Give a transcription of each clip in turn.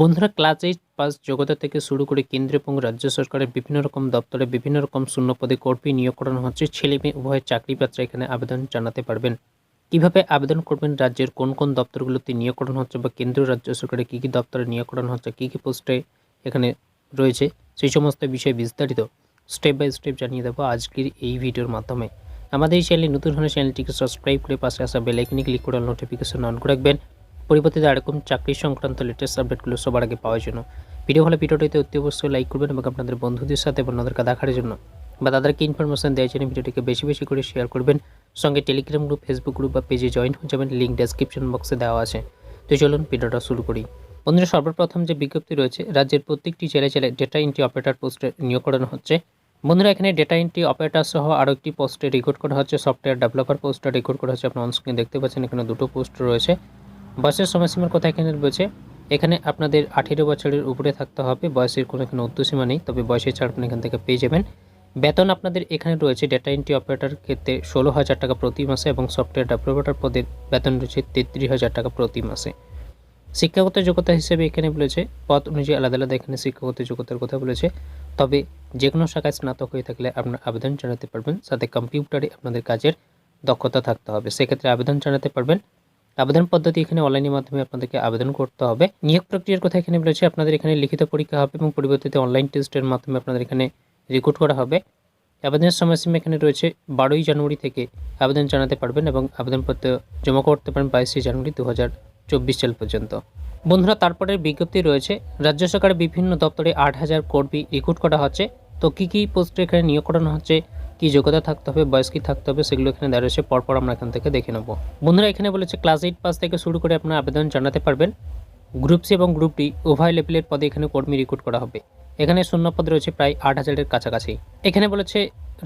বন্ধুরা, class eight pass যোগ্যতা থেকে শুরু করে কেন্দ্র এবং রাজ্য সরকারের বিভিন্ন রকম দপ্তরে বিভিন্ন রকম শূন্য পদে কর্মী নিয়োগ করানো হচ্ছে। ছেলে মেয়ে উভয় চাকরি পাত্র এখানে আবেদন জানাতে পারবেন। কীভাবে আবেদন করবেন? রাজ্যের কোন কোন দপ্তরগুলোতে নিয়োগ করানো হচ্ছে বা কেন্দ্র রাজ্য সরকারের কী কী দপ্তরে নিয়োগ করানো হচ্ছে, কী কী পোস্টে এখানে রয়েছে, সেই সমস্ত বিষয়ে বিস্তারিত স্টেপ বাই স্টেপ জানিয়ে দেবো আজকের এই ভিডিওর মাধ্যমে। আমাদের এই চ্যানেলে নতুন হলে চ্যানেলটিকে সাবস্ক্রাইব করে পাশে আসা বেলাইকনে ক্লিক করে নোটিফিকেশন অন করে রাখবেন। পরিবর্তিত এরকম চাকরি সংক্রান্ত লেটেস্ট আপডেটগুলো সবার আগে পাওয়ার জন্য। ভিডিও হলে ভিডিওটিতে অতি অবশ্যই লাইক করবেন এবং আপনাদের বন্ধুদের সাথে এবং ওদেরকে দেখার জন্য বা তাদেরকে ইনফরমেশন দেওয়ার জন্য ভিডিওটিকে বেশি বেশি করে শেয়ার করবেন। সঙ্গে টেলিগ্রাম গ্রুপ ফেসবুক গ্রুপ বা পেজে জয়েন হয়ে যাবেন। লিঙ্ক ডেসক্রিপশন বক্সে দেওয়া আছে। তো চলুন ভিডিওটা শুরু করি। বন্ধুরা, সর্বপ্রথম যে বিজ্ঞপ্তি রয়েছে, রাজ্যের প্রত্যেকটি জেলায় জেলায় ডেটা এন্ট্রি অপারেটর পোস্টে নিয়োগ করানো হচ্ছে। বন্ধুরা, এখানে ডেটা এন্ট্রি অপারেটর সহ আরও একটি পোস্টে রেকর্ড করা হচ্ছে। সফটওয়্যার ডেভেলপার পোস্টটা রেকর্ড করা হচ্ছে। আপনার অনস্ক্রিনে দেখতে পাচ্ছেন, এখানে দুটো পোস্ট রয়েছে। বয়সের সময়সীমার কথা এখানে রয়েছে। এখানে আপনাদের আঠেরো বছরের উপরে থাকতে হবে। বয়সের কোনো এখানে উর্ধ্বসীমা নেই, তবে বয়সের ছাড় আপনি এখান থেকে পেয়ে যাবেন। বেতন আপনাদের এখানে রয়েছে। ডেটা এন্ট্রি অপারেটর ক্ষেত্রে ষোলো হাজার টাকা প্রতি মাসে এবং সফটওয়্যার ডেভেলপার পদের বেতন রয়েছে তেত্রিশ হাজার টাকা প্রতি মাসে। শিক্ষাগত যোগ্যতা হিসেবে এখানে বলেছে, পদ অনুযায়ী আলাদা আলাদা এখানে শিক্ষাগত যোগ্যতার কথা বলেছে। তবে যে কোনো শাখায় স্নাতক হয়ে থাকলে আপনার আবেদন জানাতে পারবেন। সাথে কম্পিউটারে আপনাদের কাজের দক্ষতা থাকতে হবে। সেক্ষেত্রে আবেদন জানাতে পারবেন। আবেদন পদ্ধতি এখানে অনলাইনের মাধ্যমে আপনাদেরকে আবেদন করতে হবে। নিয়োগ প্রক্রিয়ার কথা এখানে বলেছে, আপনাদের এখানে লিখিত পরীক্ষা হবে এবং পরিবর্তিত অনলাইন টেস্টের মাধ্যমে আপনাদের এখানে রেকর্ড করা হবে। আবেদনের সময়সীমা এখানে রয়েছে বারোই জানুয়ারি থেকে আবেদন জানাতে পারবেন এবং আবেদনপত্র জমা করতে পারেন বাইশে জানুয়ারি দু হাজার চব্বিশ সাল পর্যন্ত। বন্ধুরা, তারপরে বিজ্ঞপ্তি রয়েছে, রাজ্য সরকারের বিভিন্ন দপ্তরে আট হাজার কর্মী রিক্রুট করা হচ্ছে। তো কী কী পোস্টে এখানে নিয়োগ করানো হচ্ছে কী যোগ্যতা থাকতে হবে, বয়স কী থাকতে হবে, সেগুলো এখানে দেওয়া রয়েছে। পরপর আমরা এখান থেকে দেখে নেব। বন্ধুরা, এখানে বলেছে ক্লাস এইট পাস থেকে শুরু করে আপনার আবেদন জানাতে পারবেন। গ্রুপ সি এবং গ্রুপ ডি উভয় লেভেলের পদে এখানে কর্মী রিক্রুট করা হবে। এখানে শূন্য পদ রয়েছে প্রায় আট হাজারের কাছাকাছি। এখানে বলেছে,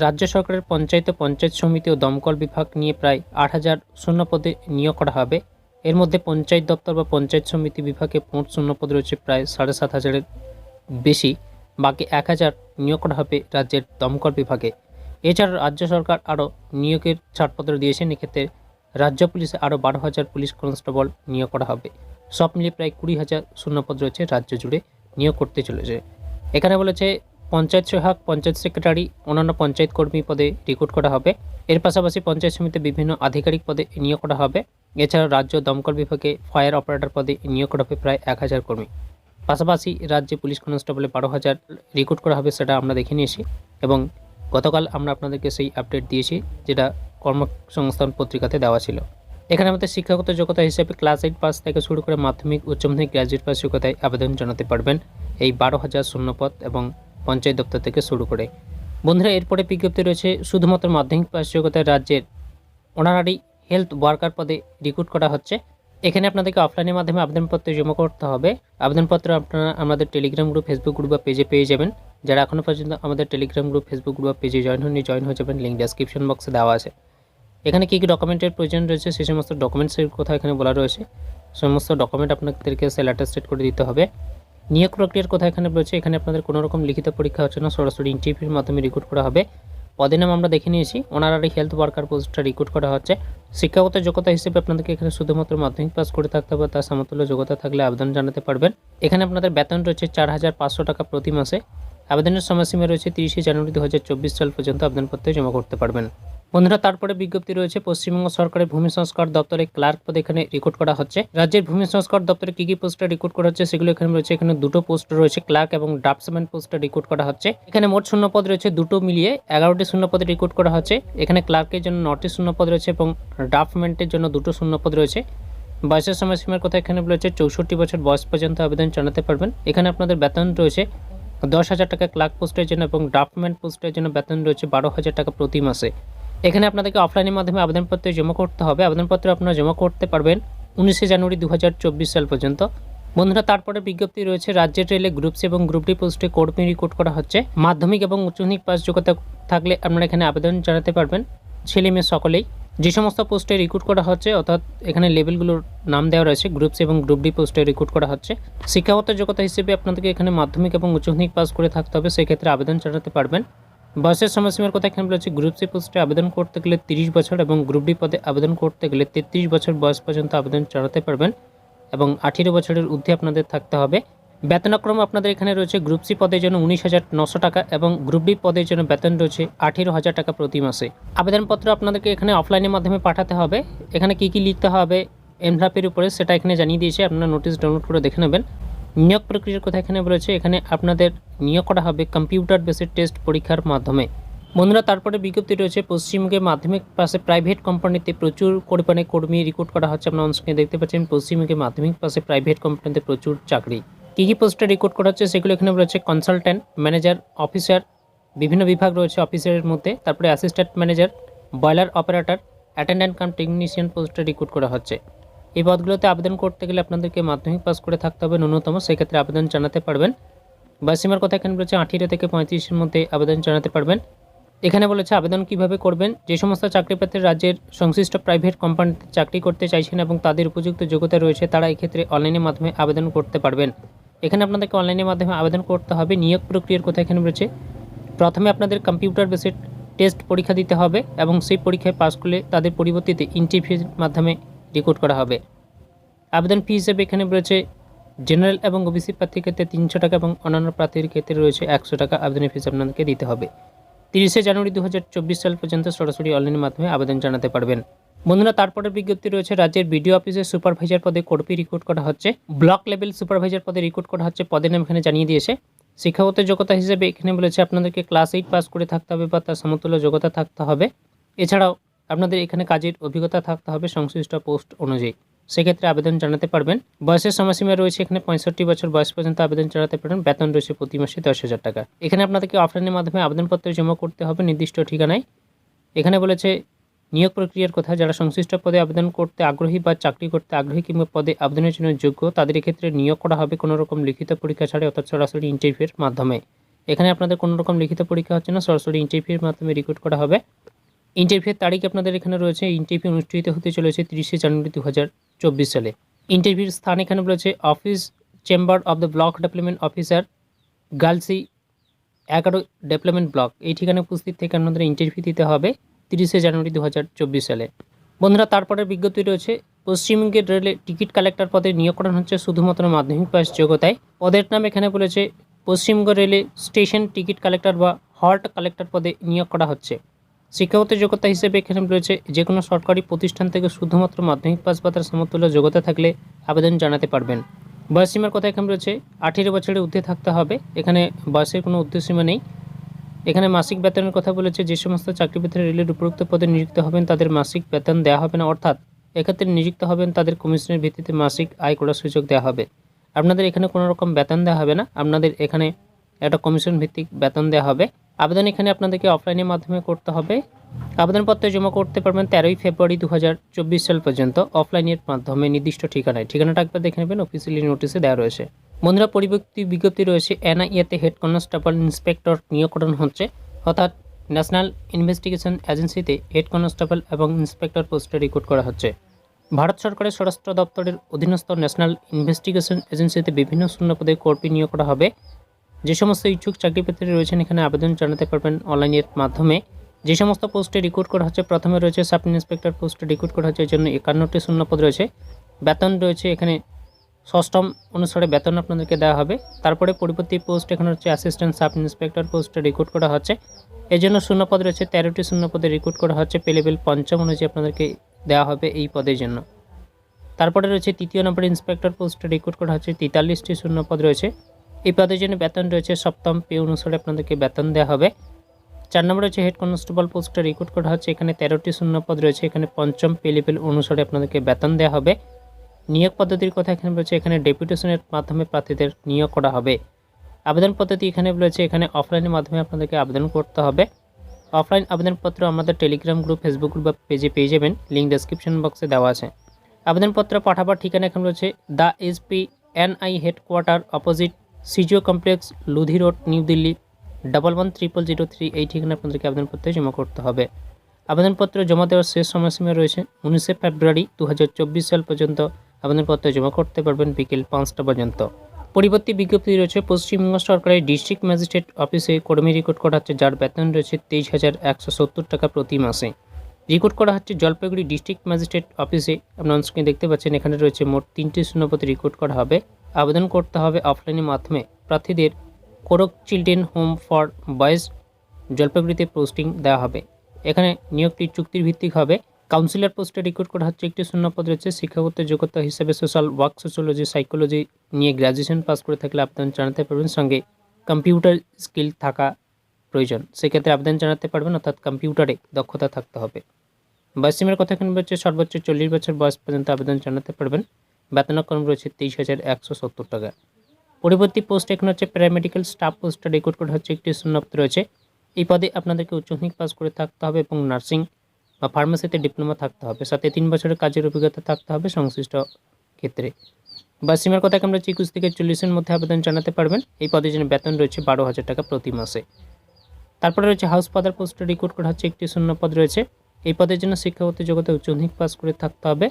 রাজ্য সরকারের পঞ্চায়েত পঞ্চায়েত সমিতি ও দমকল বিভাগ নিয়ে প্রায় আট হাজার শূন্য পদে নিয়োগ করা হবে। এর মধ্যে পঞ্চায়েত দপ্তর বা পঞ্চায়েত সমিতি বিভাগে মোট শূন্য পদ রয়েছে প্রায় সাড়ে সাত হাজারের বেশি। বাকি এক হাজার নিয়োগ করা হবে রাজ্যের দমকল বিভাগে। এছাড়া রাজ্য সরকার আরও নিয়োগের ছাড়পত্র দিয়েছেন। এক্ষেত্রে রাজ্য পুলিশে আরও বারো হাজার পুলিশ কনস্টেবল নিয়োগ করা হবে। সব মিলিয়ে প্রায় কুড়ি হাজার শূন্যপদ রয়েছে রাজ্য জুড়ে নিয়োগ করতে চলেছে। এখানে বলেছে পঞ্চায়েত সহায়ক, পঞ্চায়েত সেক্রেটারি, অন্যান্য পঞ্চায়েত কর্মী পদে রিক্রুট করা হবে। এর পাশাপাশি পঞ্চায়েত সমিতিতে বিভিন্ন আধিকারিক পদে নিয়োগ করা হবে। এছাড়া রাজ্য দমকল বিভাগে ফায়ার অপারেটর পদে নিয়োগ করা হবে প্রায় এক হাজার কর্মী। পাশাপাশি রাজ্যে পুলিশ কনস্টেবলে বারো হাজার রিক্রুট করা হবে সেটা আমরা দেখে নিয়েছি এবং গতকাল আমরা আপনাদেরকে সেই আপডেট দিয়েছি, যেটা কর্মসংস্থান পত্রিকাতে দেওয়া ছিল। এখানে আমাদের শিক্ষাগত যোগ্যতা হিসেবে ক্লাস এইট পাস থেকে শুরু করে মাধ্যমিক, উচ্চ মাধ্যমিক গ্র্যাজুয়েট পাস যোগ্যতায় আবেদন জানাতে পারবেন এই বারো হাজার শূন্যপদ এবং পঞ্চায়েত দপ্তর থেকে শুরু করে। বন্ধুরা, এরপরে বিজ্ঞপ্তি রয়েছে, শুধুমাত্র মাধ্যমিক পাস যোগ্যতায় রাজ্যের অনারারি হেলথ ওয়ার্কার পদে রিক্রুট করা হচ্ছে। এখানে আপনাদেরকে অফলাইনের মাধ্যমে আবেদনপত্র জমা করতে হবে। আবেদনপত্র আপনারা আমাদের টেলিগ্রাম গ্রুপ ফেসবুক গ্রুপ বা পেজে পেয়ে যাবেন। যারা এখনও পর্যন্ত আমাদের টেলিগ্রাম গ্রুপ ফেসবুক গ্রুপ বা পেজে জয়েন হননি জয়েন হয়ে যাবেন। লিঙ্ক ডেসক্রিপশন বক্সে দেওয়া আছে। এখানে কী কী ডকুমেন্টের প্রয়োজন রয়েছে সেই সমস্ত ডকুমেন্টসের কথা এখানে বলা রয়েছে। সমস্ত ডকুমেন্ট আপনাদেরকে সেল অ্যাটাস্টেড করে দিতে হবে। নিয়োগ প্রক্রিয়ার কথা এখানে রয়েছে এখানে আপনাদের কোনো রকম লিখিত পরীক্ষা হচ্ছে না, সরাসরি ইন্টারভিউর মাধ্যমে রিক্রুট করা হবে। পদের নাম আমরা দেখে নিয়েছি অনারারি হেলথ ওয়ার্কার পোস্টটা রিক্রুট করা হচ্ছে। শিক্ষাগত যোগ্যতা হিসেবে আপনাদেরকে এখানে শুধুমাত্র মাধ্যমিক পাস করে থাকতে হবে, তার সমতুল্য যোগ্যতা থাকলে আবেদন জানাতে পারবেন। এখানে আপনাদের বেতন রয়েছে চার হাজার পাঁচশো টাকা প্রতি মাসে। আবেদনের সময়সীমা রয়েছে তিরিশে জানুয়ারি দু হাজার চব্বিশ সাল পর্যন্ত আবেদনপত্র জমা করতে পারবেন। বন্ধুরা, তারপরে বিজ্ঞপ্তি রয়েছে, পশ্চিমবঙ্গ সরকারের ভূমি সংস্কার দপ্তরে ক্লার্ক পদে এখানে রিক্রুট করা হচ্ছে। রাজ্যের ভূমি সংস্কার দপ্তরে কী কী পোস্টে রিক্রুট করা হচ্ছে সেগুলো এখানে রয়েছে। এখানে দুটো পোস্ট রয়েছে, ক্লার্ক এবং ড্রাফটসম্যান পোস্টে রিক্রুট করা হচ্ছে। এখানে মোট শূন্য পদ রয়েছে, দুটো মিলিয়ে এগারোটি শূন্য পদে রিক্রুট করা হচ্ছে। এখানে ক্লার্কের জন্য নটি শূন্য পদ রয়েছে এবং ড্রাফটম্যান্টের জন্য দুটো শূন্য পদ রয়েছে। বয়সের সময়সীমার কথা এখানে বলেছে চৌষট্টি বছর বয়স পর্যন্ত আবেদন জানাতে পারবেন। এখানে আপনাদের বেতন রয়েছে দশ হাজার টাকা ক্লার্ক পোস্টের জন্য এবং ড্রাফটম্যান পোস্টের জন্য বেতন রয়েছে বারো হাজার টাকা প্রতি মাসে। এখানে আপনাদেরকে অফলাইনের মাধ্যমে আবেদনপত্র জমা করতে হবে। আবেদনপত্র আপনারা জমা করতে পারবেন উনিশে জানুয়ারি দু হাজার চব্বিশ সাল পর্যন্ত। বন্ধুরা, তারপরে বিজ্ঞপ্তি রয়েছে, রাজ্যের রেলে গ্রুপ সি এবং গ্রুপ ডি পোস্টে কর্মী রিক্রুট করা হচ্ছে। মাধ্যমিক এবং উচ্চ মাধ্যমিক পাস যোগ্যতা থাকলে আপনারা এখানে আবেদন জানাতে পারবেন। ছেলে মেয়ে সকলেই। যে সমস্ত পোস্টে রিক্রুট করা হচ্ছে, অর্থাৎ এখানে লেভেলগুলোর নাম দেওয়া রয়েছে গ্রুপ সি এবং গ্রুপ ডি পোস্টে রিক্রুট করা হচ্ছে। শিক্ষাগত যোগ্যতা হিসেবে আপনাদেরকে এখানে মাধ্যমিক এবং উচ্চ মাধ্যমিক পাস করে থাকতে হবে, সেক্ষেত্রে আবেদন জানাতে পারবেন। বয়সের সময়সীমার কথা এখানে বলেছে গ্রুপ সি পোস্টে আবেদন করতে গেলে তিরিশ বছর এবং গ্রুপ ডি পদে আবেদন করতে গেলে তেত্রিশ বছর বয়স পর্যন্ত আবেদন চালাতে পারবেন এবং আঠেরো বছরের ঊর্ধ্বে আপনাদের থাকতে হবে। বেতনক্রম আপনাদের এখানে রয়েছে গ্রুপ সি পদের জন্য উনিশ হাজার নশো টাকা এবং গ্রুপ ডি পদের জন্য বেতন রয়েছে আঠেরো হাজার টাকা প্রতি মাসে। আবেদনপত্র আপনাদেরকে এখানে অফলাইনের মাধ্যমে পাঠাতে হবে। এখানে কি কি লিখতে হবে এনভ্রাপের উপরে সেটা এখানে জানিয়ে দিয়েছে, আপনারা নোটিশ ডাউনলোড করে দেখে নেবেন। নিয়োগ প্রক্রিয়ার কথা এখানে বলেছে, এখানে আপনাদের নিয়োগ করা হবে কম্পিউটার বেসিড টেস্ট পরীক্ষার মাধ্যমে। বন্ধুরা, তারপরে বিজ্ঞপ্তি রয়েছে, পশ্চিমবঙ্গের মাধ্যমিক পাশে প্রাইভেট কোম্পানিতে প্রচুর পরিমাণে কর্মী রিক্রুট করা হচ্ছে, আপনার অনস্ক্রিনে দেখতে পাচ্ছেন, পশ্চিমবঙ্গের মাধ্যমিক পাশে প্রাইভেট কোম্পানিতে প্রচুর চাকরি। কী কী পোস্টে রিক্রুট করা হচ্ছে সেগুলো এখানে রয়েছে কনসালট্যান্ট ম্যানেজার অফিসার বিভিন্ন বিভাগ রয়েছে অফিসারের মধ্যে। তারপরে assistant manager boiler operator attendant cum technician পোস্টে রিক্রুট করা হচ্ছে। এই পদগুলোতে আবেদন করতে গেলে আপনাদেরকে মাধ্যমিক পাস করে থাকতে হবে ন্যূনতম, সেক্ষেত্রে আবেদন জানাতে পারবেন। বয়সীমার কথা এখানে বলেছে আঠেরো থেকে পঁয়ত্রিশের মধ্যে আবেদন জানাতে পারবেন। এখানে বলেছে আবেদন কীভাবে করবেন, যে সমস্ত চাকরি প্রার্থী রাজ্যের সংশ্লিষ্ট প্রাইভেট কোম্পানিতে চাকরি করতে চাইছেন এবং তাদের উপযুক্ত যোগ্যতা রয়েছে, তারা এক্ষেত্রে অনলাইনের মাধ্যমে আবেদন করতে পারবেন। এখানে আপনাদেরকে অনলাইনের মাধ্যমে আবেদন করতে হবে, নিয়োগ প্রক্রিয়ার কথা এখানে রয়েছে প্রথমে আপনাদের কম্পিউটার বেসিড টেস্ট পরীক্ষা দিতে হবে এবং সেই পরীক্ষায় পাস করলে তাদের পরিবর্তিতে ইন্টারভিউর মাধ্যমে রেকর্ড করা হবে। আবেদন ফি হিসেবে এখানে রয়েছে জেনারেল এবং ওবিসি প্রার্থীর ক্ষেত্রে তিনশো টাকা এবং অন্যান্য প্রার্থীর ক্ষেত্রে রয়েছে একশো টাকা আবেদনের ফিস আপনাদেরকে দিতে হবে। তিরিশে জানুয়ারি দু হাজার চব্বিশ সাল পর্যন্ত সরাসরি অনলাইনের মাধ্যমে আবেদন জানাতে পারবেন। বন্ধুরা তারপরে বিজ্ঞপ্তি রয়েছে, রাজ্যের বিডিও অফিসের সুপারভাইজার পদে কর্পি রিক্রুট করা হচ্ছে। ব্লক লেভেল সুপারভাইজার পদে রিক্রুট করা হচ্ছে, পদের নাম এখানে জানিয়ে দিয়েছে। শিক্ষাগত যোগ্যতা হিসেবে এখানে বলেছে, আপনাদেরকে ক্লাস এইট পাস করে থাকতে হবে বা তার সমতুল্য যোগ্যতা থাকতে হবে। এছাড়াও, আপনাদের এখানে কাজের অভিজ্ঞতা থাকতে হবে সংশ্লিষ্ট পোস্ট অনুযায়ী। সেক্ষেত্রে আবেদন জানাতে পারবেন। বয়সের সময়সীমা রয়েছে এখানে পঁয়ষট্টি বছর বয়স পর্যন্ত আবেদন জানাতে পারেন বেতন রয়েছে প্রতি মাসে দশ হাজার টাকা। এখানে আপনাদেরকে অফলাইনের মাধ্যমে আবেদনপত্র জমা করতে হবে নির্দিষ্ট ঠিকানায়। এখানে বলেছে নিয়োগ প্রক্রিয়ার কথা যারা সংশ্লিষ্ট পদে আবেদন করতে আগ্রহী বা চাকরি করতে আগ্রহী কিংবা পদে আবেদনের জন্য যোগ্য, তাদের ক্ষেত্রে নিয়োগ করা হবে কোনো রকম লিখিত পরীক্ষা ছাড়াই অর্থাৎ সরাসরি ইন্টারভিউর মাধ্যমে। এখানে আপনাদের কোনো রকম লিখিত পরীক্ষা হচ্ছে না, সরাসরি ইন্টারভিউর মাধ্যমে রিক্রুট করা হবে। ইন্টারভিউর তারিখ আপনাদের এখানে রয়েছে ইন্টারভিউ অনুষ্ঠিত হতে চলেছে তিরিশে জানুয়ারি দু হাজার চব্বিশ সালে। ইন্টারভিউর স্থান এখানে রয়েছে office chamber of the block development officer গার্লসি এগারো ডেভেলপমেন্ট ব্লক এই ঠিকানায় উপস্থিত থেকে আপনাদের ইন্টারভিউ দিতে হবে। তিরিশে জানুয়ারি দু হাজার চব্বিশ সালে। বন্ধুরা, তারপরে বিজ্ঞপ্তি রয়েছে, পশ্চিমবঙ্গের রেলে টিকিট কালেক্টর পদে নিয়োগ করা হচ্ছে শুধুমাত্র মাধ্যমিক পাস যোগ্যতায়। পদের নাম এখানে বলেছে, পশ্চিমবঙ্গ রেলে স্টেশন টিকিট কালেক্টর বা হল্ট কালেক্টর পদে নিয়োগ করা হচ্ছে। শিক্ষাগত যোগ্যতা হিসেবে এখানে রয়েছে যে কোনো সরকারি প্রতিষ্ঠান থেকে শুধুমাত্র মাধ্যমিক পাস বা তার সমতুল্য যোগ্যতা থাকলে আবেদন জানাতে পারবেন। বয়সীমার কথা এখানে রয়েছে, আঠেরো বছরের ঊর্ধ্বে থাকতে হবে, এখানে বয়সের কোনো উদ্দেশ্যীমা নেই। এখানে মাসিক বেতনের কথা বলেছে, যে সমস্ত চাকরিপ্রার্থীরা রেলের উপরোক্ত পদে নিযুক্ত হবেন তাদের মাসিক বেতন দেওয়া হবে না, অর্থাৎ এক্ষেত্রে নিযুক্ত হবেন তাদের কমিশনের ভিত্তিতে মাসিক আয় করার সুযোগ দেওয়া হবে। আপনাদের এখানে কোনো রকম বেতন দেওয়া হবে না, আপনাদের এখানে একটা কমিশন ভিত্তিক বেতন দেওয়া হবে। আবেদন এখানে আপনাদেরকে অফলাইনের মাধ্যমে করতে হবে। আবেদনপত্র জমা করতে পারবেন তেরোই ফেব্রুয়ারি দু হাজার চব্বিশ সাল পর্যন্ত। অফলাইনের মাধ্যমে নির্দিষ্ট ঠিকানায়। ঠিকানাটা একবার দেখে নেবেন অফিসিয়ালি নোটিশে দেওয়া রয়েছে। বন্ধুরা পরিবর্তী বিজ্ঞপ্তি রয়েছে, এনআইএতে হেড কনস্টেবল ইন্সপেক্টর নিয়োগ করানো হচ্ছে। অর্থাৎ ন্যাশনাল ইনভেস্টিগেশন এজেন্সিতে হেড কনস্টেবল এবং ইন্সপেক্টর পোস্টে রিক্রুট করা হচ্ছে। ভারত সরকারের স্বরাষ্ট্র দপ্তরের অধীনস্থ ন্যাশনাল ইনভেস্টিগেশন এজেন্সিতে বিভিন্ন শূন্যপদে কর্মী নিয়োগ করা হবে। যে সমস্ত ইচ্ছুক চাকরিপ্রার্থীরা রয়েছেন, এখানে আবেদন জানাতে পারবেন অনলাইনের মাধ্যমে। যে সমস্ত পোস্টে রিক্রুট করা হচ্ছে, প্রথমে রয়েছে সাব ইন্সপেক্টর পোস্টে রিক্রুট করা হচ্ছে, এর জন্য একান্নটি শূন্যপদ রয়েছে। বেতন রয়েছে এখানে ষষ্ঠম অনুসারে বেতন আপনাদেরকে দেওয়া হবে। তারপরে পরবর্তী পোস্ট এখানে হচ্ছে অ্যাসিস্ট্যান্ট সাব ইন্সপেক্টর পোস্টে রিক্রুট করা হচ্ছে। এর জন্য শূন্যপদ রয়েছে, তেরোটি শূন্যপদে রিক্রুট করা হচ্ছে পে লেভেল পঞ্চম অনুযায়ী আপনাদেরকে দেওয়া হবে এই পদের জন্য। তারপরে রয়েছে তৃতীয় নম্বর ইন্সপেক্টর পোস্টে রিক্রুট করা হচ্ছে, তেতাল্লিশটি শূন্যপদ রয়েছে। এই পদের জন্য বেতন রয়েছে সপ্তম পে অনুসারে আপনাদেরকে বেতন দেওয়া হবে। চার নম্বর হচ্ছে হেড কনস্টেবল পোস্টে রিক্রুট করা হচ্ছে, এখানে তেরোটি শূন্যপদ রয়েছে, এখানে পঞ্চম পে লেভেল অনুসারে আপনাদেরকে বেতন দেওয়া হবে। নিয়োগ পদ্ধতির কথা এখানে বলেছে, এখানে ডেপুটেশনের মাধ্যমে প্রার্থীদের নিয়োগ করা হবে। আবেদন পদ্ধতি এখানে বলেছে, এখানে অফলাইনের মাধ্যমে আপনাদেরকে আবেদন করতে হবে। অফলাইন আবেদনপত্র আমাদের টেলিগ্রাম গ্রুপ, ফেসবুক গ্রুপ বা পেজে পেয়ে যাবেন, লিঙ্ক ডেসক্রিপশন বক্সে দেওয়া আছে। আবেদনপত্র পাঠাবার ঠিকানা এখানে রয়েছে the SP NI headquarter opposite CGO complex, Lodhi road, New Delhi double one triple zero three এই ঠিকানা আপনাদেরকে আবেদনপত্রে জমা করতে হবে। আবেদনপত্র জমা দেওয়ার শেষ সময়সীমা রয়েছে উনিশে ফেব্রুয়ারি দু হাজার চব্বিশ সাল পর্যন্ত। আবেদনপত্র জমা করতে পারবেন বিকেল পাঁচটা পর্যন্ত। পরিবর্তী বিজ্ঞপ্তি রয়েছে, পশ্চিমবঙ্গ সরকারের ডিস্ট্রিক্ট ম্যাজিস্ট্রেট অফিসে কর্মী রেকর্ড করা হচ্ছে, যার বেতন রয়েছে তেইশ হাজার একশো সত্তর টাকা প্রতি মাসে। রিক্রুট করা হচ্ছে জলপাইগুড়ি ডিস্ট্রিক্ট ম্যাজিস্ট্রেট অফিসে। আপনার স্ক্রিনে দেখতে পাচ্ছেন, এখানে রয়েছে মোট তিনটি শূন্যপতি রিক্রুট করা হবে। আবেদন করতে হবে অফলাইনের মাধ্যমে। প্রার্থীদের Korak children home for boys জলপাইগুড়িতে পোস্টিং দেওয়া হবে। এখানে নিয়োগটি চুক্তির ভিত্তিক হবে। কাউন্সিলর পোস্টে রিক্রুট করা হচ্ছে একটি শূন্য পদ রয়েছে। শিক্ষাগত যোগ্যতা হিসেবে সোশ্যাল ওয়ার্ক সোশ্যোলজি সাইকোলজি নিয়ে গ্র্যাজুয়েশন পাস করে থাকলে আবেদন জানাতে পারবেন। সঙ্গে কম্পিউটার স্কিল থাকা প্রয়োজন। সেক্ষেত্রে আবেদন জানাতে পারবেন, অর্থাৎ কম্পিউটারে দক্ষতা থাকতে হবে। বয়সীমের কথা এখানে বলছে, সর্বোচ্চ চল্লিশ বছর বয়স পর্যন্ত আবেদন জানাতে পারবেন। বেতনক্রম রয়েছে তেইশ হাজার একশো সত্তর টাকা। পরবর্তী পোস্ট এখানে হচ্ছে প্যারামেডিক্যাল স্টাফ পোস্টে রেকর্ড করা হচ্ছে একটি শূন্যপদ রয়েছে। এই পদে আপনাদেরকে উচ্চ মাধ্যমিক পাস করে থাকতে হবে এবং নার্সিং বা ফার্মাসিতে ডিপ্লোমা থাকতে হবে। সাথে তিন বছরের কাজের অভিজ্ঞতা থাকতে হবে সংশ্লিষ্ট ক্ষেত্রে। বা সীমার কথা আমরা একুশ থেকে চল্লিশের মধ্যে আবেদন জানাতে পারবেন। এই পদের জন্য বেতন রয়েছে বারো হাজার টাকা প্রতি মাসে। তারপরে রয়েছে হাউস ফাদার পোস্টে রিক্রুট করা হচ্ছে একটি শূন্য পদ রয়েছে। এই পদের জন্য শিক্ষাগত জগতে উচ্চ মাধ্যমিক পাস করে থাকতে হবে।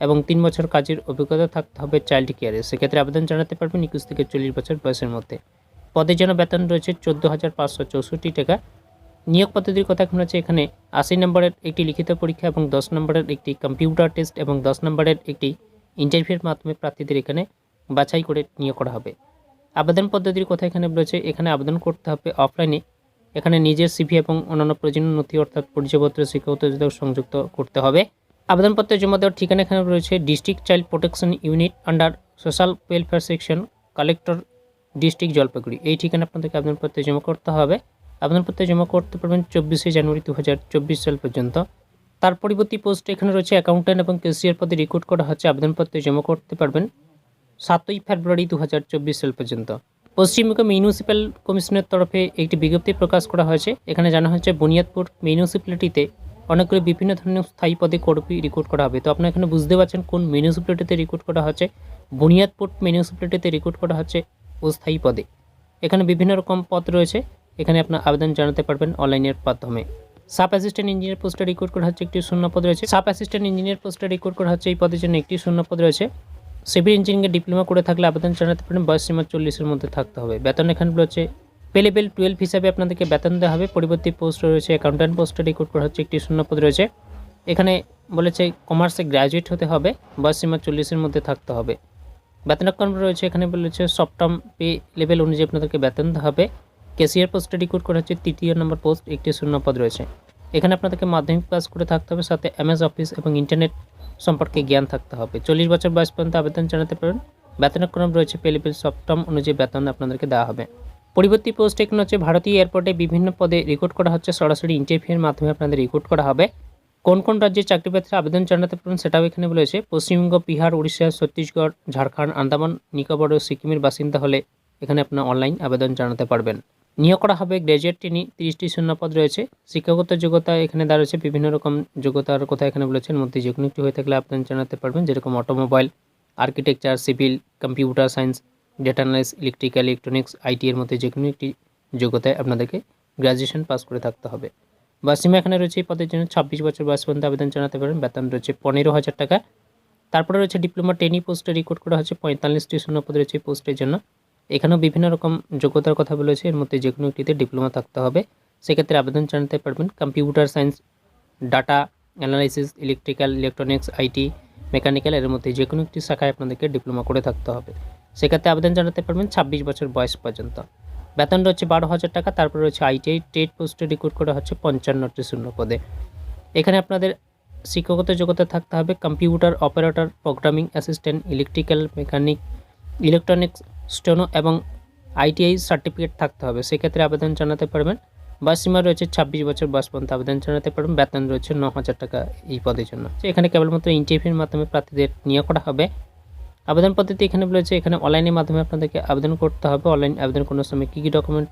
এবং তিন বছর কাজের অভিজ্ঞতা থাকতে হবে চাইল্ড কেয়ারে। সেক্ষেত্রে আবেদন জানাতে পারবেন একুশ থেকে চল্লিশ বছর বয়সের মধ্যে। পদের জন্য বেতন রয়েছে চোদ্দ হাজার পাঁচশো চৌষট্টি টাকা। নিয়োগ পদ্ধতির কথা এখন হচ্ছে এখানে আশি নম্বরের একটি লিখিত পরীক্ষা এবং দশ নম্বরের একটি কম্পিউটার টেস্ট এবং দশ নম্বরের একটি ইন্টারভিউর মাধ্যমে প্রার্থীদের এখানে বাছাই করে নিয়োগ করা হবে। আবেদন পদ্ধতির কথা এখানে রয়েছে, এখানে আবেদন করতে হবে অফলাইনে। এখানে নিজের সিভি এবং অন্যান্য প্রয়োজনীয় নথি অর্থাৎ পরিচয়পত্র, শিক্ষাগত সংযুক্ত করতে হবে। আবেদনপত্র জমা দেওয়ার ঠিকানা এখানে রয়েছে district child protection unit under social welfare section collector district Jalpaiguri এই ঠিকানা আপনাদেরকে আবেদনপত্রে জমা করতে হবে। আবেদনপত্র জমা করতে পারবেন চব্বিশে জানুয়ারি দু হাজার চব্বিশ সাল পর্যন্ত। তার পরবর্তী পোস্ট এখানে রয়েছে অ্যাকাউন্ট্যান্ট এবং ক্যাশিয়ার পদে রিক্রুট করা হচ্ছে। আবেদনপত্রে জমা করতে পারবেন সাতই ফেব্রুয়ারি দু হাজার চব্বিশ সাল পর্যন্ত। পশ্চিমবঙ্গ মিউনিসিপ্যাল কমিশনের তরফে একটি বিজ্ঞপ্তি প্রকাশ করা হয়েছে। এখানে জানা হচ্ছে বুনিয়াদপুর মিউনিসিপ্যালিটিতে অনেকগুলো বিভিন্ন ধরনের স্থায়ী পদে কর্মী রিক্রুট করা হবে। তো আপনারা এখানে বুঝতে পারছেন কোন মিউনিসিপ্যালিটিতে রিক্রুট করা হচ্ছে। বুনিয়াদপুর মিউনিসিপ্যালিটিতে রিক্রুট করা হচ্ছে ও স্থায়ী পদে। এখানে বিভিন্ন রকম পদ রয়েছে। এখানে আপনার আবেদন জানাতে পারবেন অনলাইনের মাধ্যমে। সাব অ্যাসিস্ট্যান্ট ইঞ্জিনিয়ার পোস্টে রিক্রুট করা হচ্ছে একটি শূন্য পদ রয়েছে। সাব অ্যাসিস্ট্যান্ট ইঞ্জিনিয়ার পোস্টে রিক্রুট করা হচ্ছে এই পদের জন্য একটি শূন্য পদ রয়েছে। সিভিল ইঞ্জিনিয়ারিংয়ে ডিপ্লোমা করে থাকলে আবেদন জানাতে পারেন বয়স সীমা চল্লিশের মধ্যে থাকতে হবে। বেতন এখানে রয়েছে পে লেভেল টুয়েলভ হিসাবে আপনাদেরকে বেতন দেওয়া হবে। পরবর্তী পোস্ট রয়েছে অ্যাকাউন্ট্যান্ট পোস্টে রিক্রুট করা হচ্ছে একটি শূন্য পদ রয়েছে। এখানে বলেছে কমার্সে গ্র্যাজুয়েট হতে হবে, বয়স সীমা চল্লিশের মধ্যে থাকতে হবে। বেতনক্রম রয়েছে, এখানে বলেছে সপ্তম পে লেভেল অনুযায়ী আপনাদেরকে বেতন দেওয়া হবে। ক্যাশিয়ার পোস্টে রিক্রুট করা হচ্ছে তৃতীয় নম্বর পোস্ট একটি শূন্য পদ রয়েছে। এখানে আপনাদেরকে মাধ্যমিক পাস করে থাকতে হবে, সাথে এমএস অফিস এবং ইন্টারনেট সম্পর্কে জ্ঞান থাকতে হবে। চল্লিশ বছর বয়স পর্যন্ত আবেদন জানাতে পারেন। বেতনক্রম রয়েছে পে লেভেল সপ্তম অনুযায়ী বেতন আপনাদেরকে দেওয়া হবে। পরবর্তী পোস্ট এখানে হচ্ছে ভারতীয় এয়ারপোর্টে বিভিন্ন পদে রেকর্ড করা হচ্ছে। সরাসরি ইন্টারভিউয়ের মাধ্যমে আপনাদের রেকর্ড করা হবে। কোন কোন রাজ্যে চাকরি পেতে আবেদন জানাতে পারবেন সেটাও এখানে বলেছে পশ্চিমবঙ্গ, বিহার, উড়িষ্যা, ছত্তিশগড়, ঝাড়খণ্ড, আন্দামান, নিকোবর ও সিকিমের বাসিন্দা হলে এখানে আপনার অনলাইন আবেদন জানাতে পারবেন। নিয়োগ করা হবে গ্র্যাজুয়েট ট্রেনি তিরিশটি শূন্যপদ রয়েছে। শিক্ষাগত যোগ্যতা এখানে দেওয়া রয়েছে। বিভিন্ন রকম যোগ্যতার কথা এখানে বলেছেন মধ্যে যে কোনো একটি হয়ে থাকলে আবেদন জানাতে পারবেন। যেরকম automobile architecture civil computer science data analysis electrical electronics IT এর মধ্যে যে কোনো একটি যোগ্যতায় আপনাদেরকে গ্র্যাজুয়েশন পাস করে থাকতে হবে। বা সীমা এখানে রয়েছে এই পদের জন্য ছাব্বিশ বছর বয়স পর্যন্ত আবেদন জানাতে পারেন। বেতন রয়েছে পনেরো হাজার টাকা। তারপরে রয়েছে ডিপ্লোমা টেনি পোস্টে রিক্রুট করা হচ্ছে পঁয়তাল্লিশটি শূন্য পদ রয়েছে পোস্টের জন্য। এখানেও বিভিন্ন রকম যোগ্যতার কথা বলেছে এর মধ্যে যে কোনো একটিতে ডিপ্লোমা থাকতে হবে। সেক্ষেত্রে আবেদন জানাতে পারবেন computer science data analysis electrical electronics IT mechanical এর মধ্যে যে কোনো একটি শাখায় আপনাদেরকে ডিপ্লোমা করে থাকতে হবে। সেক্ষেত্রে আবেদন জানাতে পারবেন ছাব্বিশ বছর বয়স পর্যন্ত। বেতন রয়েছে বারো হাজার টাকা, তারপর রয়েছে আইটিআই টেট পোস্টে রিক্রুট করা হচ্ছে পঞ্চান্নটি শূন্য পদে। এখানে আপনাদের শিক্ষাগত যোগ্যতা থাকতে হবে computer operator programming assistant electrical mechanic electronics steno এবং আইটিআই সার্টিফিকেট থাকতে হবে। সেক্ষেত্রে আবেদন জানাতে পারবেন। বয়স সীমা রয়েছে ছাব্বিশ বছর বয়স পর্যন্ত আবেদন জানাতে পারবেন। বেতন রয়েছে ন হাজার টাকা এই পদের জন্য। এখানে কেবলমাত্র ইন্টারভিউর মাধ্যমে প্রার্থীদের নিয়োগ করা হবে। আবেদন পদ্ধতি এখানে বলেছে, এখানে অনলাইনের মাধ্যমে আপনাদেরকে আবেদন করতে হবে। অনলাইন আবেদন করার সময় কী কী ডকুমেন্ট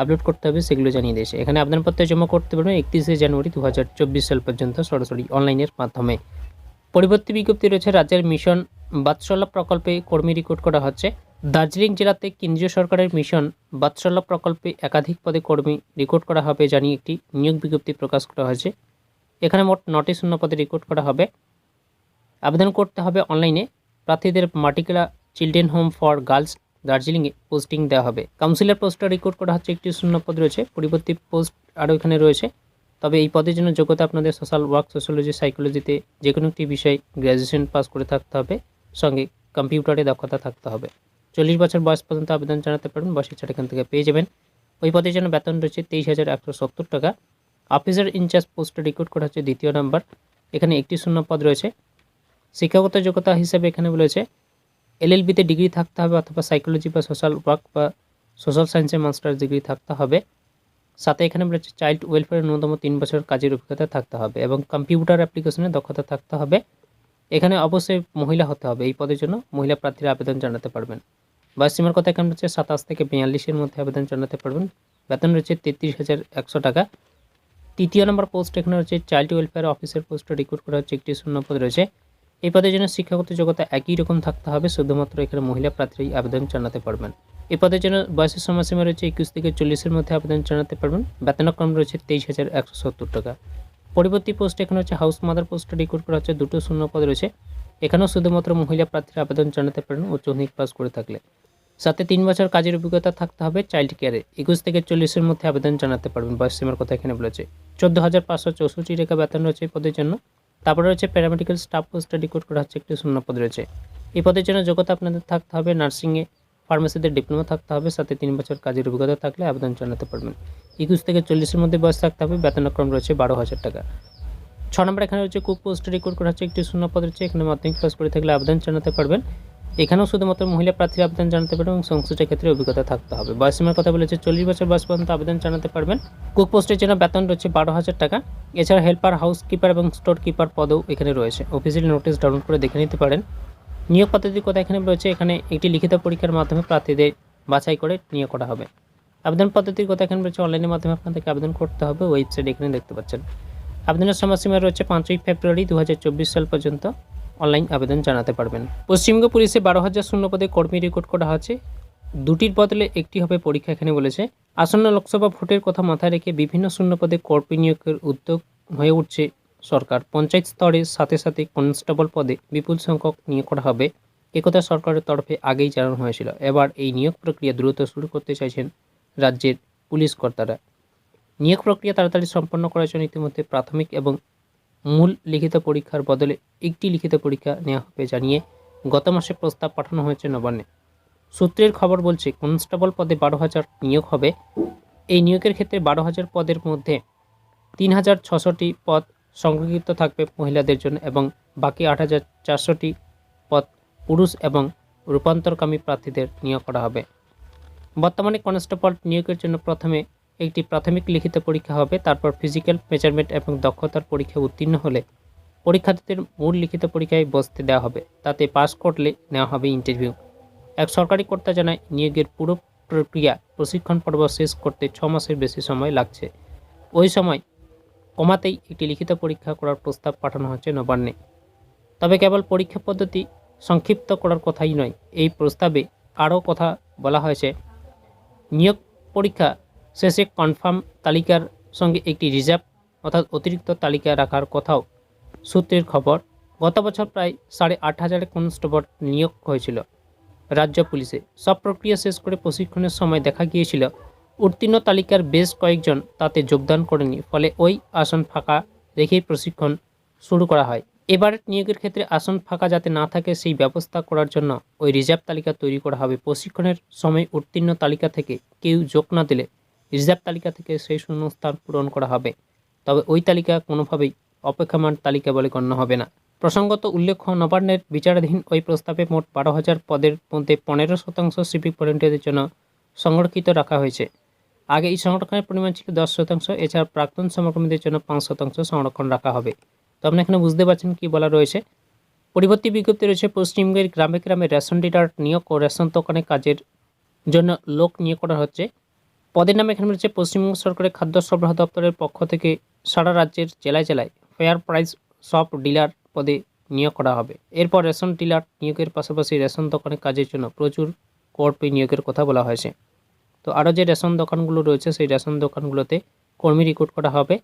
আপলোড করতে হবে সেগুলো জানিয়ে দিয়েছে। এখানে আবেদনপত্র জমা করতে পারবেন একত্রিশে জানুয়ারি দু হাজার চব্বিশ সাল পর্যন্ত, সরাসরি অনলাইনের মাধ্যমে। পরবর্তী বিজ্ঞপ্তি রয়েছে, রাজ্যের মিশন বাৎসল্য প্রকল্পে কর্মী রিক্রুট করা হচ্ছে। দার্জিলিং জেলাতে কেন্দ্রীয় সরকারের মিশন বাৎসল্য প্রকল্পে একাধিক পদে কর্মী রিক্রুট করা হবে জানিয়ে একটি নিয়োগ বিজ্ঞপ্তি প্রকাশ করা হয়েছে। এখানে মোট নটি শূন্য পদে রিক্রুট করা হবে। আবেদন করতে হবে অনলাইনে প্রার্থীদের মাটিকেলা চিলড্রেন হোম ফর গার্লস দার্জিলিংয়ে পোস্টিং দেওয়া হবে। কাউন্সিলর পোস্টে রেকর্ড করা হচ্ছে একটি শূন্য পদ রয়েছে, পরবর্তী পোস্ট আরও এখানে রয়েছে। তবে এই পদের জন্য যোগ্যতা আপনাদের সোশ্যাল ওয়ার্ক সোশ্যোলজি সাইকোলজিতে যে কোনো একটি বিষয়ে গ্র্যাজুয়েশন পাস করে থাকতে হবে, সঙ্গে কম্পিউটারে দক্ষতা থাকতে হবে। চল্লিশ বছর বয়স পর্যন্ত আবেদন জানাতে পারবেন, বয়সের ছাড় এখান থেকে পেয়ে যাবেন। ওই পদের জন্য বেতন রয়েছে তেইশ হাজার একশো সত্তর টাকা। অফিসার ইনচার্জ পোস্টে রিক্রুট করা হচ্ছে দ্বিতীয় নাম্বার। এখানে একটি শূন্য পদ রয়েছে শিক্ষাগত যোগ্যতা হিসেবে এখানে বলেছে এলএলবিতে ডিগ্রি থাকতে হবে অথবা সাইকোলজি বা সোশ্যাল ওয়ার্ক বা সোশ্যাল সায়েন্সে মাস্টার্স ডিগ্রি থাকতে হবে। সাথে এখানে বলেছে চাইল্ড ওয়েলফেয়ারের ন্যূনতম তিন বছর কাজের অভিজ্ঞতা থাকতে হবে এবং কম্পিউটার অ্যাপ্লিকেশনে দক্ষতা থাকতে হবে। এখানে অবশ্যই মহিলা হতে হবে, এই পদের জন্য মহিলা প্রার্থীরা আবেদন জানাতে পারবেন। বয়সীমার কথা এখানে রয়েছে সাতাশ থেকে বিয়াল্লিশের মধ্যে আবেদন জানাতে পারবেন। বেতন রয়েছে তেত্রিশ হাজার একশো টাকা। তৃতীয় নম্বর পোস্ট এখানে রয়েছে চাইল্ড ওয়েলফেয়ার অফিসের পোস্টে রিক্রুট করা হচ্ছে, একটি শূন্য পদ রয়েছে। এই পদের জন্য শিক্ষাগত যোগ্যতা একই রকম থাকতে হবে, শুধুমাত্র এখানে মহিলা প্রার্থীরাই আবেদন জানাতে পারবেন। এই পদের জন্য বয়সের সময়সীমা রয়েছে একুশ থেকে চল্লিশের মধ্যে আবেদন জানাতে পারবেন। বেতনক্রম রয়েছে তেইশ হাজার একশো সত্তর টাকা। পরবর্তী পোস্ট এখানে হচ্ছে হাউস মাদার পোস্টে রিক্রুট করা হচ্ছে, দুটো শূন্য পদ রয়েছে। এখানেও শুধুমাত্র মহিলা প্রার্থীরা আবেদন জানাতে পারেন উচ্চ মাধ্যমিক পাস করে থাকলে। সাথে তিন বছর কাজের অভিজ্ঞতা থাকতে হবে চাইল্ড কেয়ারে একুশ থেকে চল্লিশের মধ্যে আবেদন জানাতে পারবেন বয়স সীমার কথা এখানে বলেছে। চোদ্দ হাজার পাঁচশো চৌষট্টি টাকা বেতন রয়েছে পদের জন্য। তারপরে রয়েছে প্যারামেডিক্যাল স্টাফ পোস্টে রিক্রুট করা হচ্ছে একটি শূন্য পদ রয়েছে। এই পদের জন্য যোগ্যতা আপনাদের থাকতে হবে নার্সিংয়ে ফার্মেসিতে ডিপ্লোমা থাকতে হবে, সাথে তিন বছর কাজের অভিজ্ঞতা থাকলে আবেদন জানাতে পারবেন। একুশ থেকে চল্লিশের মধ্যে বয়স থাকতে হবে, বেতনক্রম রয়েছে বারো হাজার টাকা। ছ নম্বর এখানে রয়েছে কুক পোস্ট রিক্রুট করা হচ্ছে একটি শূন্য পদ রয়েছে, এখানে মাধ্যমিক পাস করে থাকলে আবেদন জানাতে পারবেন। এখানেও শুধুমাত্র মহিলা প্রার্থীর আবেদন জানাতে পারবেন এবং সংশ্লিষ্ট ক্ষেত্রে অভিজ্ঞতা থাকতে হবে। বয়সীমার কথা বলেছে চল্লিশ বছর বয়স পর্যন্ত আবেদন জানাতে পারবেন। কুক পোস্টের জন্য বেতন রয়েছে বারো হাজার টাকা। এছাড়া হেল্পার হাউস কিপার এবং স্টোর কিপার পদও এখানে রয়েছে। অফিসিয়াল নোটিশ ডাউনলোড করে দেখে নিতে পারেন। নিয়োগ পদ্ধতির কথা এখানে রয়েছে? এখানে একটি লিখিত পরীক্ষার মাধ্যমে প্রার্থীদের বাছাই করে নিয়োগ করা হবে। আবেদন পদ্ধতির কথা এখানে রয়েছে। অনলাইনের মাধ্যমে আপনাদেরকে আবেদন করতে হবে। ওয়েবসাইট এখানে দেখতে পাচ্ছেন। আবেদনের সময়সীমা রয়েছে পাঁচই ফেব্রুয়ারি দু হাজার চব্বিশ সাল পর্যন্ত। অনলাইন আবেদন জানাতে পারবেন। পশ্চিমবঙ্গ পুলিশে বারো হাজার শূন্য পদে কর্মী রেকর্ড করা হচ্ছে। দুটির বদলে একটি হবে পরীক্ষা এখানে বলেছে। আসন্ন লোকসভা ভোটের কথা মাথায় রেখে বিভিন্ন শূন্য পদে কর্মী নিয়োগের উদ্যোগ হয়ে উঠছে সরকার। পঞ্চায়েত স্তরের সাথে সাথে কনস্টেবল পদে বিপুল সংখ্যক নিয়োগ করা হবে। একথা সরকারের তরফে আগেই জানানো হয়েছিল। এবার এই নিয়োগ প্রক্রিয়া দ্রুত শুরু করতে চাইছেন রাজ্যের পুলিশ কর্তারা। নিয়োগ প্রক্রিয়া তাড়াতাড়ি সম্পন্ন করার জন্য ইতিমধ্যে প্রাথমিক এবং মূল লিখিত পরীক্ষার বদলে একটি লিখিত পরীক্ষা নেওয়া হবে জানিয়ে গত মাসে প্রস্তাব পাঠানো হয়েছে নবান্নে। সূত্রের খবর বলছে, কনস্টেবল পদে বারো হাজার নিয়োগ হবে। এই নিয়োগের ক্ষেত্রে বারো হাজার পদের মধ্যে তিন হাজার ছশোটি পদ সংরক্ষিত থাকবে মহিলাদের জন্য এবং বাকি আট হাজার চারশোটি পদ পুরুষ এবং রূপান্তরকামী প্রার্থীদের নিয়োগ করা হবে। বর্তমানে কনস্টেবল নিয়োগের জন্য প্রথমে একটি প্রাথমিক লিখিত পরীক্ষা হবে, তারপর ফিজিক্যাল মেজারমেন্ট এবং দক্ষতার পরীক্ষায় উত্তীর্ণ হলে পরীক্ষার্থীদের মূল লিখিত পরীক্ষায় বসতে দেওয়া হবে। তাতে পাস করলে নেওয়া হবে ইন্টারভিউ এক সরকারি কর্তা জানায়, নিয়োগের পুরো প্রক্রিয়া প্রশিক্ষণ পর্ব শেষ করতে ছ মাসের বেশি সময় লাগছে। ওই সময় কমাতেই একটি লিখিত পরীক্ষা করার প্রস্তাব পাঠানো হচ্ছে নবান্নে। তবে কেবল পরীক্ষা পদ্ধতি সংক্ষিপ্ত করার কথাই নয়, এই প্রস্তাবে আরও কথা বলা হয়েছে। নিয়োগ পরীক্ষা শেষে কনফার্ম তালিকার সঙ্গে একটি রিজার্ভ অর্থাৎ অতিরিক্ত তালিকা রাখার কথাও সূত্রের খবর। গত বছর প্রায় সাড়ে আট হাজার কনস্টেবল নিয়োগ হয়েছিল। রাজ্য পুলিশে সব প্রক্রিয়া শেষ করে প্রশিক্ষণের সময় দেখা গিয়েছিল, উত্তীর্ণ তালিকার বেশ কয়েকজন তাতে যোগদান করেনি, ফলে ওই আসন ফাঁকা রেখেই প্রশিক্ষণ শুরু করা হয়। এবার নিয়োগের ক্ষেত্রে আসন ফাঁকা যাতে না থাকে সেই ব্যবস্থা করার জন্য ওই রিজার্ভ তালিকা তৈরি করা হবে। প্রশিক্ষণের সময় উত্তীর্ণ তালিকা থেকে কেউ যোগ না দিলে রিজার্ভ তালিকা থেকে সেই শূন্যস্থান পূরণ করা হবে। তবে ওই তালিকা কোনোভাবেই অপেক্ষমান তালিকা বলে গণ্য হবে না। প্রসঙ্গত উল্লেখ্য, নবান্নের বিচারাধীন ওই প্রস্তাবে মোট বারো হাজার পদের মধ্যে পনেরো শতাংশ সিভিক ভলেন্টিয়ারদের জন্য সংরক্ষিত রাখা হয়েছে। আগে এই সংরক্ষণের পরিমাণ ছিল দশ শতাংশ, এছাড়া প্রাক্তন সমকর্মীদের জন্য পাঁচ শতাংশ সংরক্ষণ রাখা হবে। তো আপনি এখানে বুঝতে পারছেন কি বলা রয়েছে? পরিবর্তী বিজ্ঞপ্তি রয়েছে, পশ্চিমবঙ্গের গ্রামে গ্রামে রেশন ডিলার নিয়োগ ও রেশন দোকানে কাজের জন্য লোক নিয়োগ করা হচ্ছে। পদের নাম এখানে রয়েছে পশ্চিমবঙ্গ সরকারের খাদ্য সরবরাহ দপ্তরের পক্ষ থেকে সারা রাজ্যের জেলায় জেলায় ফেয়ার প্রাইস সব ডিলার পদে নিয়োগ করা হবে। এরপর রেশন ডিলার নিয়োগের পাশাপাশি রেশন দোকানে কাজের জন্য প্রচুর কর্মী নিয়োগের কথা বলা হয়েছে। তো আরও যে রেশন দোকানগুলো রয়েছে, সেই রেশন দোকানগুলোতে কর্মী রিক্রুট করা হবে।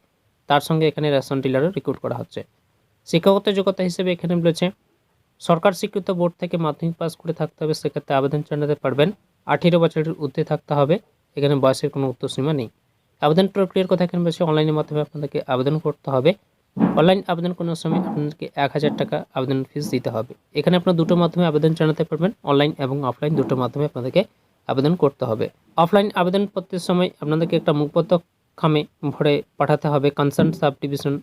তার সঙ্গে এখানে রেশন ডিলারও রিক্রুট করা হচ্ছে। শিক্ষাগত যোগ্যতা হিসেবে এখানে বলেছে সরকার স্বীকৃত বোর্ড থেকে মাধ্যমিক পাস করে থাকতে হবে, সেক্ষেত্রে আবেদন জানাতে পারবেন। আঠেরো বছরের ঊর্ধ্বে থাকতে হবে। এখানে বয়সের কোনো উত্তর সীমা নেই। আবেদন প্রক্রিয়ার কথা এখানে বলছে অনলাইনের মাধ্যমে আপনাদেরকে আবেদন করতে হবে। অনলাইন আবেদন করার সময় আপনাদেরকে এক হাজার টাকা আবেদন ফিস দিতে হবে। এখানে আপনার দুটো মাধ্যমে আবেদন জানাতে পারবেন অনলাইন এবং অফলাইন দুটো মাধ্যমে আপনাদেরকে আবেদন করতে হবে। অফলাইন আবেদনপত্রের সময় আপনাদেরকে একটা মুখপত্র খামে ভরে পাঠাতে হবে কনসার্ন সাব ডিভিশন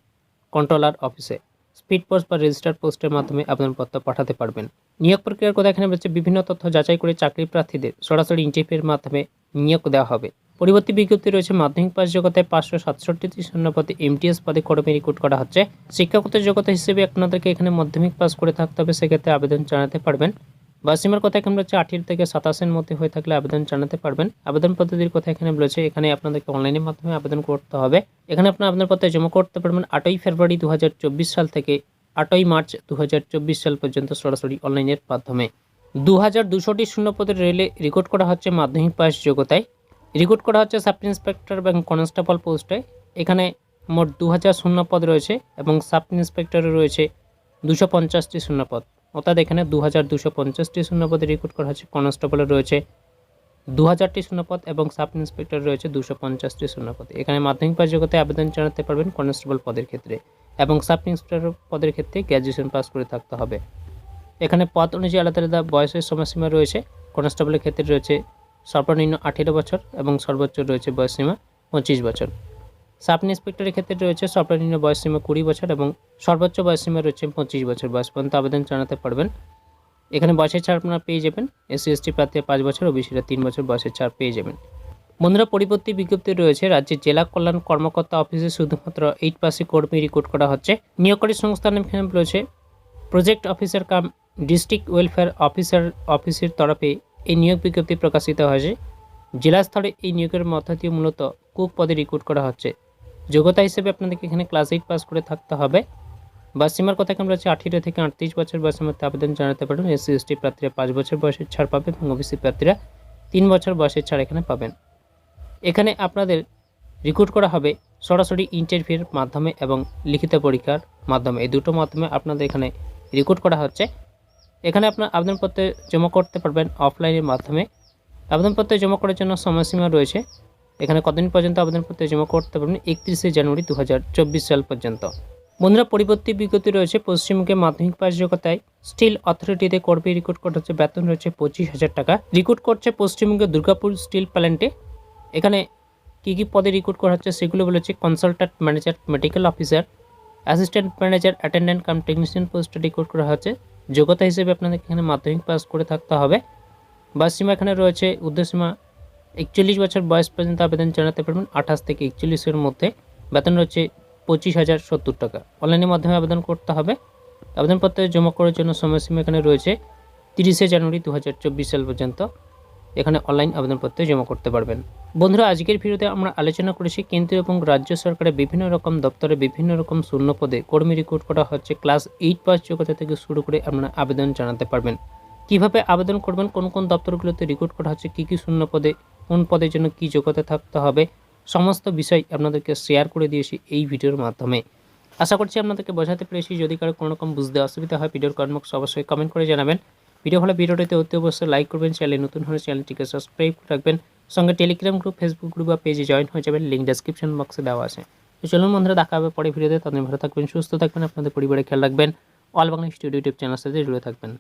কন্ট্রোলার অফিসে স্পিড পোস্ট বা রেজিস্টার পোস্টের মাধ্যমে আবেদনপত্র পাঠাতে পারবেন। নিয়োগ প্রক্রিয়ার কথা এখানে বলছে, বিভিন্ন তথ্য যাচাই করে চাকরি প্রার্থীদের সরাসরি ইন্টারভিউয়ের মাধ্যমে নিয়োগ দেওয়া হবে। পরবর্তী বিজ্ঞপ্তি রয়েছে, মাধ্যমিক পাস যোগ্যতায় পাঁচশো সাতষট্টিটি শূন্য পদে এমটিএস পদে কর্মী রিক্রুট করা হচ্ছে। শিক্ষাগত যোগ্যতা হিসেবে আপনাদেরকে এখানে মাধ্যমিক পাস করে থাকতে হবে, সেক্ষেত্রে আবেদন জানাতে পারবেন। বাসিমার কথা এখানে রয়েছে, আঠেরো থেকে সাতাশের মধ্যে হয়ে থাকলে আবেদন জানাতে পারবেন। আবেদন পদ্ধতির কথা এখানে বলেছে, এখানে আপনাদেরকে অনলাইনের মাধ্যমে আবেদন করতে হবে। এখানে আপনার আবেদনপত্র জমা করতে পারবেন, আটই ফেব্রুয়ারি দু হাজার চব্বিশ সাল থেকে আটই মার্চ দু হাজার চব্বিশ সাল পর্যন্ত সরাসরি অনলাইনের মাধ্যমে। দু হাজার দুশোটি শূন্যপদের রেলে রেকর্ড করা হচ্ছে মাধ্যমিক পাস যোগ্যতায়। রিক্রুট করা হচ্ছে সাব ইন্সপেক্টর এবং কনস্টেবল পোস্টে। এখানে মোট দু হাজার শূন্যপদ রয়েছে এবং সাব ইন্সপেক্টরে রয়েছে দুশো পঞ্চাশটি শূন্যপদ। অর্থাৎ এখানে দু হাজার দুশো পঞ্চাশটি শূন্যপদে রেকর্ড করা হচ্ছে কনস্টেবলে রয়েছে দু হাজারটি শূন্যপদ এবং সাব ইন্সপেক্টর রয়েছে দুশো পঞ্চাশটি শূন্যপদ। এখানে মাধ্যমিক পাস যোগ্যতায় আবেদন জানাতে পারবেন কনস্টেবল পদের ক্ষেত্রে এবং সাব ইন্সপেক্টর পদের ক্ষেত্রে গ্র্যাজুয়েশন পাস করে থাকতে হবে। এখানে পদ অনুযায়ী আলাদা আলাদা বয়সের সময়সীমা রয়েছে। কনস্টেবলের ক্ষেত্রে রয়েছে সর্বনিম্ন আঠেরো বছর এবং সর্বোচ্চ রয়েছে বয়সসীমা পঁচিশ বছর। সাব ইন্সপেক্টরের ক্ষেত্রে রয়েছে সর্বনিম্ন বয়সসীমা কুড়ি বছর এবং সর্বোচ্চ বয়সসীমা রয়েছে পঁচিশ বছর। বয়স পর্যন্ত আবেদন জানাতে পারবেন। এখানে বয়সের ছাড় আপনারা পেয়ে যাবেন। এসসি, এসটি প্রার্থীরা পাঁচ বছর ও বিসিরা তিন বছর বয়সের ছাড় পেয়ে যাবেন। বন্ধুরা, পরিবর্তী বিজ্ঞপ্তি রয়েছে, রাজ্যের জেলা কল্যাণ কর্মকর্তা অফিসে শুধুমাত্র এইট পাসে কর্মী রিক্রুট করা হচ্ছে। নিয়োগকারী সংস্থার নাম রয়েছে। Project officer cum district welfare officer অফিসের তরফে এই নিয়োগ বিজ্ঞপ্তি প্রকাশিত হয়েছে। জেলা স্তরে এই নিয়োগের মধ্য দিয়ে মূলত কুক পদে রিক্রুট করা হচ্ছে। যোগ্যতা হিসেবে আপনাদেরকে এখানে ক্লাস এইট পাস করে থাকতে হবে। বা সীমার কথা কেমন রয়েছে আঠেরো থেকে আটত্রিশ বছর বয়সের মধ্যে আবেদন জানাতে পারবেন। এসসি এসটি প্রার্থীরা পাঁচ বছর বয়সের ছাড় পাবে এবং ওবিসি প্রার্থীরা তিন বছর বয়সের ছাড় এখানে পাবেন। এখানে আপনাদের রিক্রুট করা হবে সরাসরি ইন্টারভিউর মাধ্যমে এবং লিখিত পরীক্ষার মাধ্যমে। এই দুটো মাধ্যমে আপনাদের এখানে রিক্রুট করা হচ্ছে। এখানে আপনার আবেদনপত্র জমা করতে পারবেন অফলাইনের মাধ্যমে। আবেদনপত্র জমা করার জন্য সময়সীমা রয়েছে। এখানে কতদিন পর্যন্ত আবেদনপত্র জমা করতে পারবেন? একত্রিশে জানুয়ারি দু হাজার চব্বিশ সাল পর্যন্ত। বন্ধুরা, পরিবর্তী বিজ্ঞপ্তি রয়েছে পশ্চিমবঙ্গে মাধ্যমিক পাস যোগ্যতায়। স্টিল অথরিটিতে কর্মী রিক্রুট করা হচ্ছে বেতন রয়েছে পঁচিশ হাজার টাকা। রিক্রুট করছে পশ্চিমবঙ্গের দুর্গাপুর স্টিল প্ল্যান্টে এখানে কী কী পদে রিক্রুট করা হচ্ছে সেগুলো বলেছে consultant manager medical officer assistant manager attendant cum technician পোস্টে রিক্রুট করা হচ্ছে। যোগ্যতা হিসেবে আপনাদেরকে এখানে মাধ্যমিক পাস করে থাকতে হবে। বাস সীমা এখানে রয়েছে উর্ধ্বসীমা একচল্লিশ বছর বয়স পর্যন্ত আবেদন জানাতে পারবেন আঠাশ থেকে একচল্লিশের মধ্যে। বেতন রয়েছে পঁচিশ হাজার সত্তর টাকা। অনলাইনের মাধ্যমে আবেদন করতে হবে। আবেদনপত্রে জমা করার জন্য সময়সীমা এখানে রয়েছে তিরিশে জানুয়ারি দু হাজার চব্বিশ সাল পর্যন্ত। এখানে অনলাইন আবেদনপত্র জমা করতে পারবেন। বন্ধুরা, আজকের ভিডিওতে আমরা আলোচনা করেছি কেন্দ্র এবং রাজ্য সরকারের বিভিন্ন রকম দপ্তরে বিভিন্ন রকম শূন্য পদে কর্মী রিক্রুট করা হচ্ছে। ক্লাস এইট পাস যোগ্যতা থেকে শুরু করে আপনারা আবেদন জানাতে পারবেন। কীভাবে আবেদন করবেন, কোন কোন দপ্তরগুলোতে রিক্রুট করা হচ্ছে, কী কী শূন্য পদে কোন পদের জন্য কী যোগ্যতা থাকতে হবে, সমস্ত বিষয় আপনাদেরকে শেয়ার করে দিয়েছি এই ভিডিওর মাধ্যমে। আশা করছি আপনাদেরকে বোঝাতে পেরেছি। যদি কারও কোনো রকম বুঝতে অসুবিধা হয়, ভিডিওর কর্মক্স অবশ্যই কমেন্ট করে জানাবেন। ভিডিও ভালো ভিডিওটিতে অতি অবশ্যই লাইক করবেন চ্যানেলে নতুন হলে চ্যানেলটিকে সাবস্ক্রাইব করে রাখবেন। সঙ্গে টেলিগ্রাম গ্রুপ ফেসবুক গ্রুপ বা পেজে জয়েন হয়ে যাবেন লিঙ্ক ডেসক্রিপশন বক্সে দেওয়া আছে। তো চলুন বন্ধুরা, দেখা হবে পরে ভিডিওতে তাদের ভালো থাকবেন, সুস্থ থাকবেন, আপনাদের পরিবারে খেয়াল রাখবেন। অল বাংলা স্টুডিও ইউটিউব চ্যানেলের সাথে জুড়ে থাকবেন।